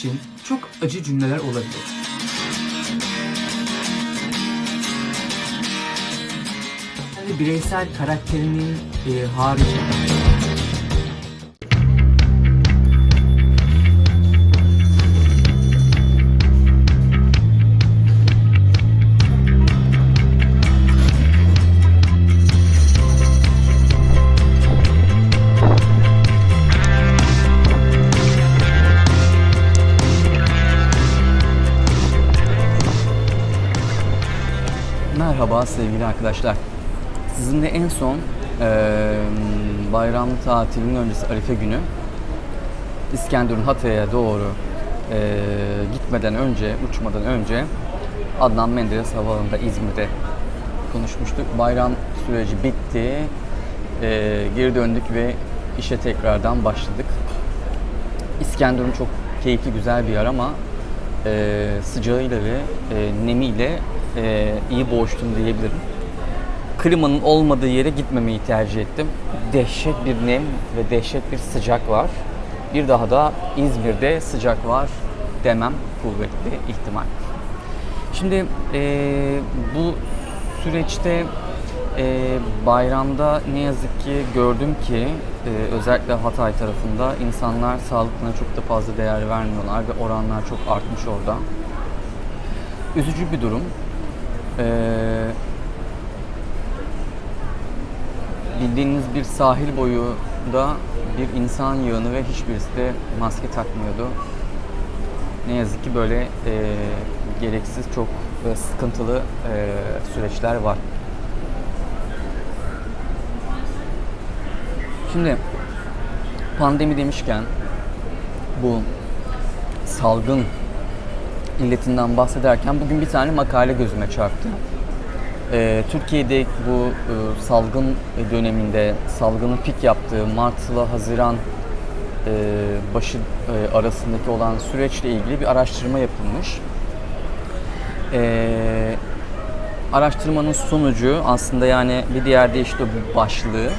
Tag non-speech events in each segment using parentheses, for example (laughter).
için çok acı cümleler olabilir. Yani bireysel karakterinin e, haricinde Merhaba sevgili arkadaşlar. Sizinle en son eee bayram tatilinin öncesi Arife günü İskenderun Hatay'a doğru eee, gitmeden önce, uçmadan önce Adnan Menderes Havaalanı'nda İzmir'de konuşmuştuk. Bayram süreci bitti. Eee, geri döndük ve işe tekrardan başladık. İskenderun çok keyifli, güzel bir yer ama e, sıcağıyla ve e, nemiyle e, iyi boğuştum diyebilirim. Klimanın olmadığı yere gitmemeyi tercih ettim. Dehşet bir nem ve dehşet bir sıcak var. Bir daha da İzmir'de sıcak var demem kuvvetli ihtimal. Şimdi e, bu süreçte e, bayramda ne yazık ki gördüm ki e, özellikle Hatay tarafında insanlar sağlıklarına çok da fazla değer vermiyorlar ve oranlar çok artmış orada. Üzücü bir durum. E, bildiğiniz bir sahil boyunda bir insan yığını ve hiçbirisi de maske takmıyordu. Ne yazık ki böyle e, gereksiz çok e, sıkıntılı e, süreçler var. Şimdi pandemi demişken bu salgın illetinden bahsederken bugün bir tane makale gözüme çarptı. Ee, Türkiye'de bu e, salgın döneminde salgının pik yaptığı Mart ile Haziran e, başı e, arasındaki olan süreçle ilgili bir araştırma yapılmış. Ee, araştırmanın sonucu aslında yani bir diğer de işte bu başlığı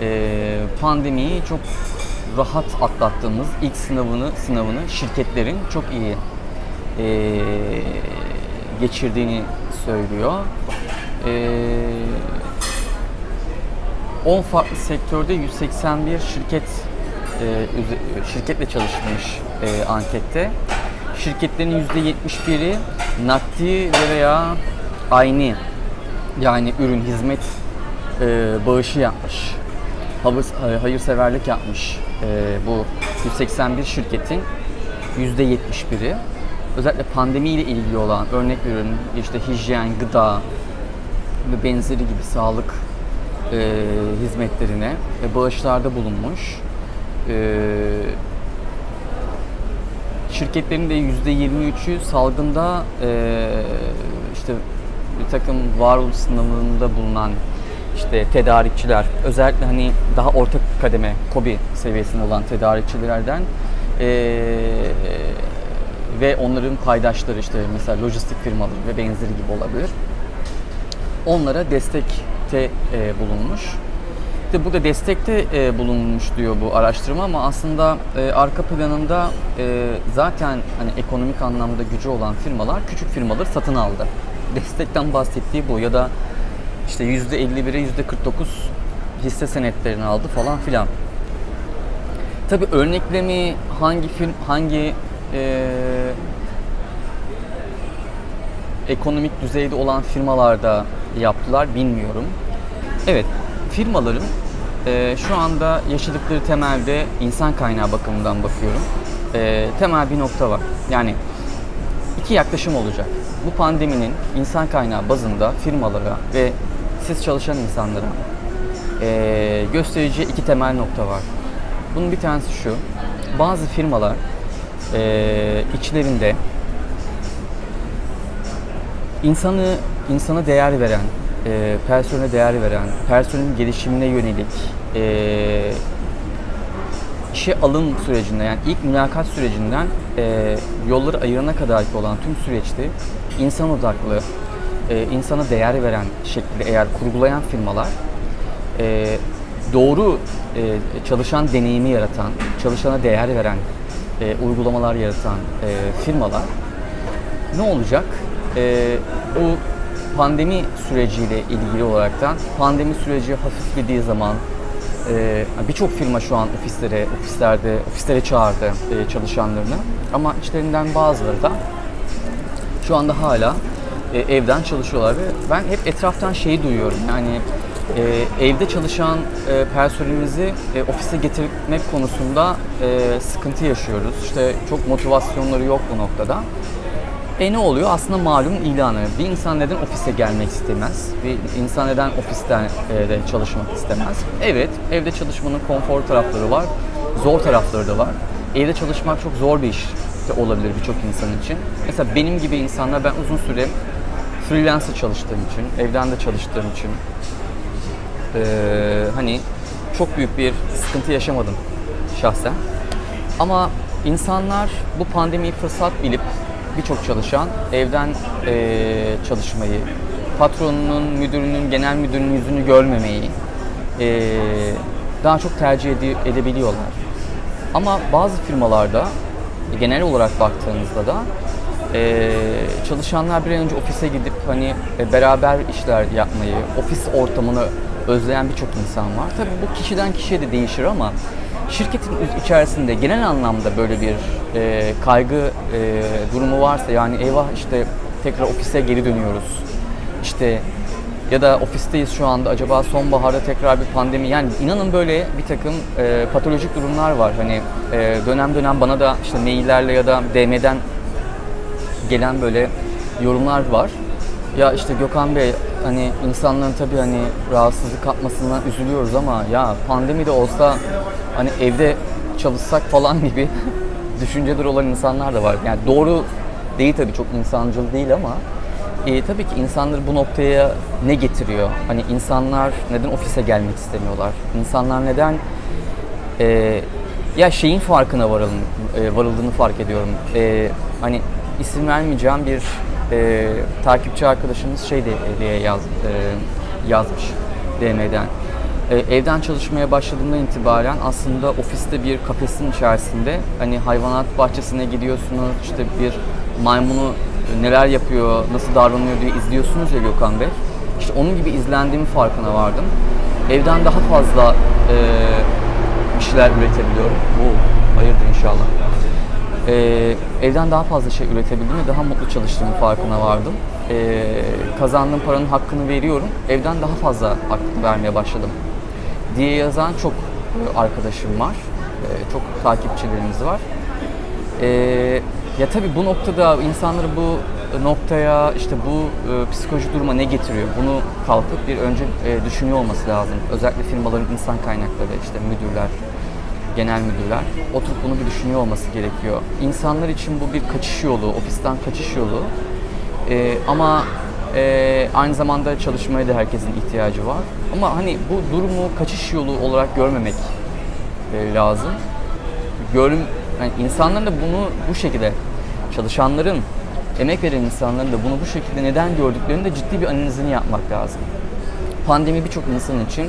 e, pandemiyi çok rahat atlattığımız ilk sınavını sınavını şirketlerin çok iyi e, geçirdiğini söylüyor. E, 10 farklı sektörde 181 şirket e, şirketle çalışmış e, ankette. Şirketlerin %71'i nakdi ve veya aynı yani ürün, hizmet e, bağışı yapmış. Hayır, hayırseverlik yapmış e, bu 181 şirketin %71'i. Özellikle pandemiyle ilgili olan örnek veriyorum işte hijyen, gıda ve benzeri gibi sağlık e, hizmetlerine ve bağışlarda bulunmuş. E, şirketlerin de %23'ü salgında e, işte bir takım varoluş sınavında bulunan işte tedarikçiler, özellikle hani daha orta kademe, KOBİ seviyesinde olan tedarikçilerden e, ve onların paydaşları işte mesela lojistik firmaları ve benzeri gibi olabilir. Onlara destekte e, bulunmuş. İşte burada destekte e, bulunmuş diyor bu araştırma ama aslında e, arka planında e, zaten hani ekonomik anlamda gücü olan firmalar küçük firmaları satın aldı. Destekten bahsettiği bu ya da işte %51'e %49 hisse senetlerini aldı falan filan. Tabi örneklemi hangi film hangi e, ekonomik düzeyde olan firmalarda yaptılar bilmiyorum. Evet, firmaların e, şu anda yaşadıkları temelde insan kaynağı bakımından bakıyorum. E, temel bir nokta var. Yani iki yaklaşım olacak. Bu pandeminin insan kaynağı bazında firmalara ve siz çalışan insanlara e, göstereceği iki temel nokta var. Bunun bir tanesi şu. Bazı firmalar e, içlerinde insanı insana değer veren, e, personele değer veren, personelin gelişimine yönelik e, işe alım sürecinde yani ilk mülakat sürecinden e, yolları ayırana kadar olan tüm süreçte insan odaklı, e, insana değer veren şekilde eğer kurgulayan firmalar e, doğru e, çalışan deneyimi yaratan, çalışana değer veren e, uygulamalar yaratan e, firmalar ne olacak? E, bu pandemi süreciyle ilgili olaraktan pandemi süreci hafiflediği zaman e, birçok firma şu an ofislere, ofislerde, ofislere çağırdı e, çalışanlarını. Ama içlerinden bazıları da şu anda hala e, evden çalışıyorlar ve ben hep etraftan şeyi duyuyorum yani e, evde çalışan e, personelimizi e, ofise getirmek konusunda e, sıkıntı yaşıyoruz. İşte çok motivasyonları yok bu noktada. E ne oluyor? Aslında malum ilanı. Bir insan neden ofise gelmek istemez? Bir insan neden ofisten e, de çalışmak istemez? Evet, evde çalışmanın konfor tarafları var, zor tarafları da var. Evde çalışmak çok zor bir iş de olabilir birçok insan için. Mesela benim gibi insanlar, ben uzun süre freelancer çalıştığım için, evden de çalıştığım için e, hani çok büyük bir sıkıntı yaşamadım şahsen. Ama insanlar bu pandemiyi fırsat bilip birçok çalışan evden eee, çalışmayı, patronunun, müdürünün, genel müdürünün yüzünü görmemeyi eee, daha çok tercih ede- edebiliyorlar. Ama bazı firmalarda genel olarak baktığınızda da eee, çalışanlar bir an önce ofise gidip hani e, beraber işler yapmayı, ofis ortamını özleyen birçok insan var. Tabii bu kişiden kişiye de değişir ama şirketin içerisinde genel anlamda böyle bir e, kaygı e, durumu varsa yani eyvah işte tekrar ofise geri dönüyoruz. İşte ya da ofisteyiz şu anda acaba sonbaharda tekrar bir pandemi yani inanın böyle bir takım e, patolojik durumlar var. Hani e, dönem dönem bana da işte maillerle ya da DM'den gelen böyle yorumlar var. Ya işte Gökhan Bey hani insanların tabii hani rahatsızlık kapmasından üzülüyoruz ama ya pandemi de olsa hani evde çalışsak falan (laughs) gibi düşünceler olan insanlar da var. Yani doğru değil tabii çok insancıl değil ama e, tabii ki insanları bu noktaya ne getiriyor? Hani insanlar neden ofise gelmek istemiyorlar? İnsanlar neden e, ya şeyin farkına varalım, e, varıldığını fark ediyorum. E, hani isim vermeyeceğim bir e, takipçi arkadaşımız şey de, diye yaz, e, yazmış DM'den. E, evden çalışmaya başladığımdan itibaren aslında ofiste bir kafesin içerisinde hani hayvanat bahçesine gidiyorsunuz işte bir maymunu neler yapıyor, nasıl davranıyor diye izliyorsunuz ya Gökhan Bey. İşte onun gibi izlendiğimi farkına vardım. Evden daha fazla e, bir şeyler üretebiliyorum. Bu hayırdır inşallah. Ee, evden daha fazla şey üretebildim ve daha mutlu çalıştığımın farkına vardım. Ee, kazandığım paranın hakkını veriyorum. Evden daha fazla hakkını vermeye başladım diye yazan çok e, arkadaşım var. Ee, çok takipçilerimiz var. Ee, ya tabii bu noktada insanları bu noktaya işte bu e, psikolojik duruma ne getiriyor? Bunu kalkıp bir önce e, düşünüyor olması lazım. Özellikle firmaların insan kaynakları, işte müdürler, genel müdürler oturup bunu bir düşünüyor olması gerekiyor. İnsanlar için bu bir kaçış yolu, ofisten kaçış yolu. Ee, ama e, aynı zamanda çalışmaya da herkesin ihtiyacı var. Ama hani bu durumu kaçış yolu olarak görmemek e, lazım. Görüm, yani insanların da bunu bu şekilde çalışanların, emek veren insanların da bunu bu şekilde neden gördüklerini de ciddi bir analizini yapmak lazım. Pandemi birçok insan için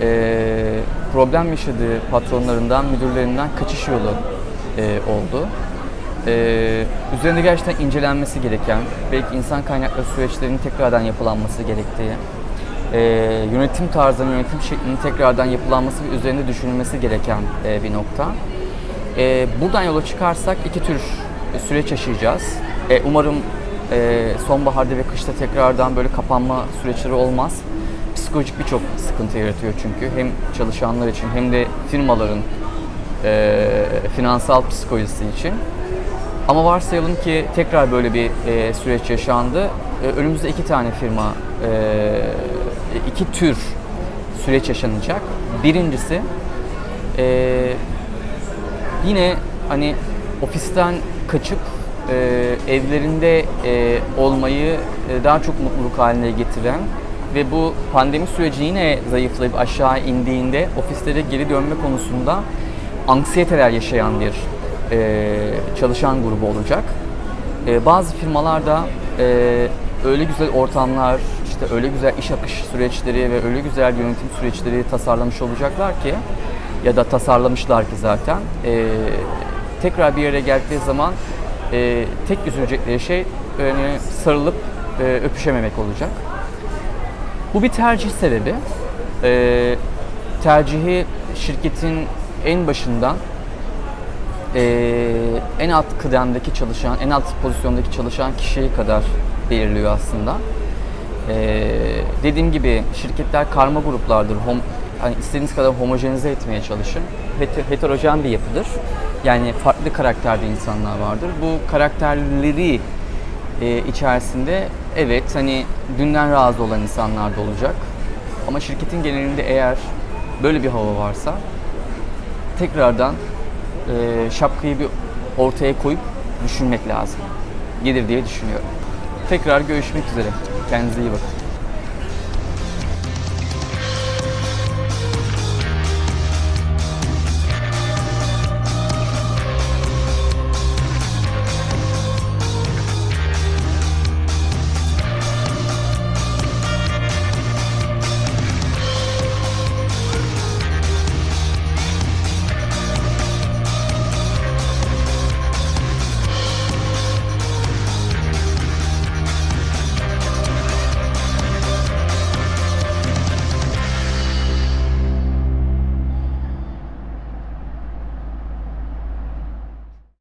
e, problem yaşadığı patronlarından, müdürlerinden kaçış yolu e, oldu. E, üzerinde gerçekten incelenmesi gereken, belki insan kaynakları süreçlerinin tekrardan yapılanması gerektiği, e, yönetim tarzının, yönetim şeklinin tekrardan yapılanması ve üzerinde düşünülmesi gereken e, bir nokta. E, buradan yola çıkarsak iki tür süreç yaşayacağız. E, umarım e, sonbaharda ve kışta tekrardan böyle kapanma süreçleri olmaz. Psikolojik birçok sıkıntı yaratıyor çünkü hem çalışanlar için hem de firmaların e, finansal psikolojisi için. Ama varsayalım ki tekrar böyle bir e, süreç yaşandı. E, önümüzde iki tane firma, e, iki tür süreç yaşanacak. Birincisi e, yine hani ofisten kaçıp e, evlerinde e, olmayı e, daha çok mutluluk haline getiren ve bu pandemi süreci yine zayıflayıp aşağı indiğinde ofislere geri dönme konusunda anksiyeteler yaşayan bir e, çalışan grubu olacak. E, bazı firmalarda e, öyle güzel ortamlar, işte öyle güzel iş akış süreçleri ve öyle güzel yönetim süreçleri tasarlamış olacaklar ki ya da tasarlamışlar ki zaten e, tekrar bir araya geldikleri zaman e, tek üzülecekleri şey yani sarılıp e, öpüşememek olacak. Bu bir tercih sebebi. E, tercihi şirketin en başından e, en alt kıdemdeki çalışan, en alt pozisyondaki çalışan kişiye kadar belirliyor aslında. E, dediğim gibi şirketler karma gruplardır. Hom, hani istediğiniz kadar homojenize etmeye çalışın. Het- heterojen bir yapıdır. Yani farklı karakterde insanlar vardır. Bu karakterleri e, içerisinde evet hani dünden razı olan insanlar da olacak. Ama şirketin genelinde eğer böyle bir hava varsa tekrardan e, şapkayı bir ortaya koyup düşünmek lazım. Gelir diye düşünüyorum. Tekrar görüşmek üzere. Kendinize iyi bakın.